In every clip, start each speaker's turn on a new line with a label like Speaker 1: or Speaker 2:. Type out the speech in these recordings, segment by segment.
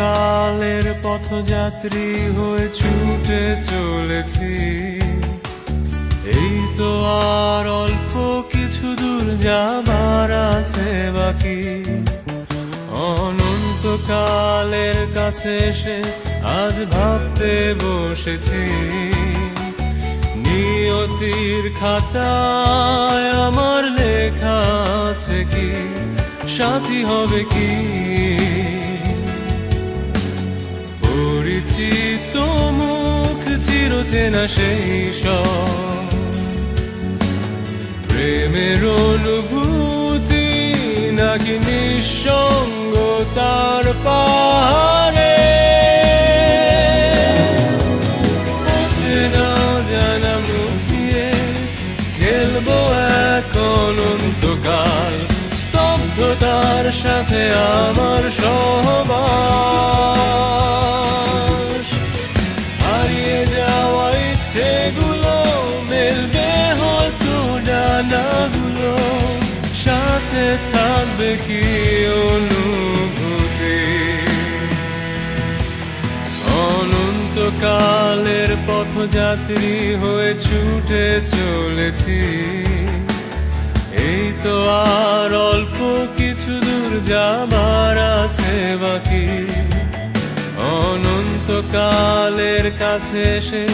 Speaker 1: অনন্তকালের পথযাত্রী হয়ে ছুটে চলেছি। এই তো আর অল্প কিছু দূর যাবার আছে বাকি। অনন্তকালের কাছে এসে আজ ভাবতে বসেছি। নিয়তির খাতায় আমার লেখা আছে কি, সাথী হবে কি? পরিচিত মুখ চিরচেনা সেই প্রেমের অনুভূতি নাকি নিঃসঙ্গতার পাহাড়ে? অচেনা জানা মুখিয়ে খেলব এক অনন্তকাল স্তব্ধতার সাথে আমার সহবাস। সাথে থাকবে কি অনুভূতি। অনন্তকালের পথযাত্রী হয়ে ছুটে চলেছি। এই তো আর অল্প কিছু দূর যাবার আছে বাকি। অনন্তকালের কাছে এসে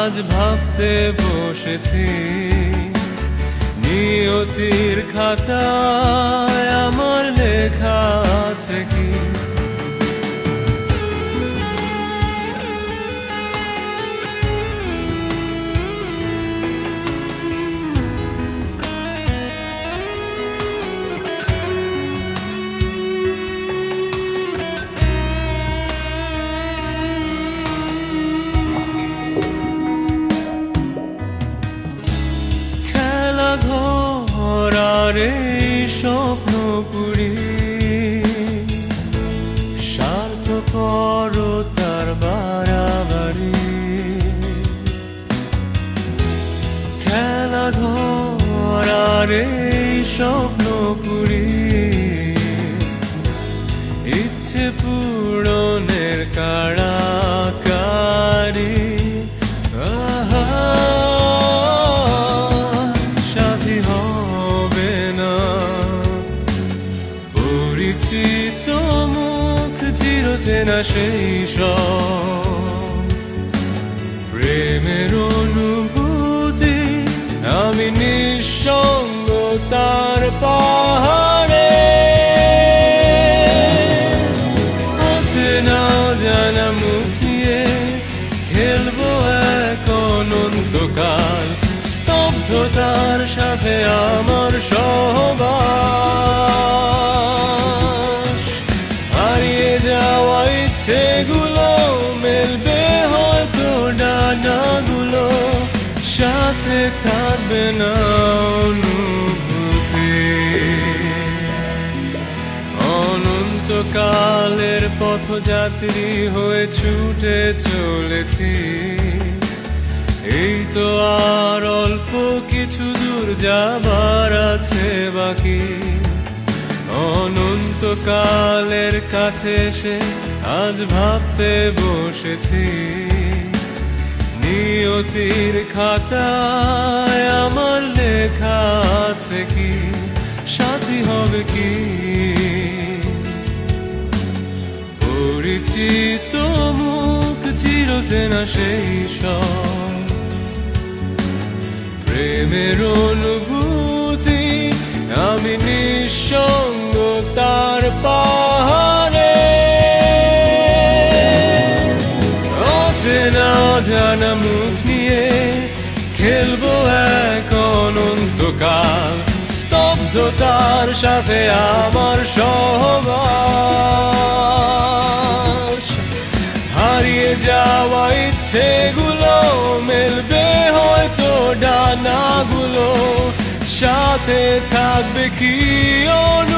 Speaker 1: আজ ভাবতে বসেছি। নিয়তির খাতায় আমার লেখা আছে কি? পুরি। স্বার্থ করো তার বাড়াবাড়ি। খেলা ঘর এই স্বপ্ন পুরি। ইচ্ছে পূরণের কাড়াকারি চিরচেনা সেই প্রেমের অনুভূতি, আমি নিঃসঙ্গ তার পাহাড়ে। অচেনা জানা মুখিয়ে খেলব এক অনন্তকাল, স্তব্ধতার সাথে আমার সহবাস। ইচ্ছেগুলো মেলবে হয়তো ডানাগুলো সাথে থাকবে না অনুভূতি। অনন্তকালের পথযাত্রী হয়ে ছুটে চলেছি। এই তো আর অল্প কিছু দূর যাবার আছে বাকি। অনন্তকালের কাছে এসে আজ ভাবতে বসেছি, নিয়তির খাতায় আমার লেখা আছে কি, সাথী হবে কি? পরিচিত মুখ চিরচেনা সেই সব। প্রেমের অনুভূতি, আমি নিঃসঙ্গ, তার পাহাড়ে অচেনা জানা মুখ নিয়ে খেলব এক অনন্তকাল স্তব্ধতার সাথে আমার সহবাস। হারিয়ে যাওয়া ইচ্ছেগুলো মেলবে হয়তো, ডানাগুলো সাথে থাকবে কি অনুভূতি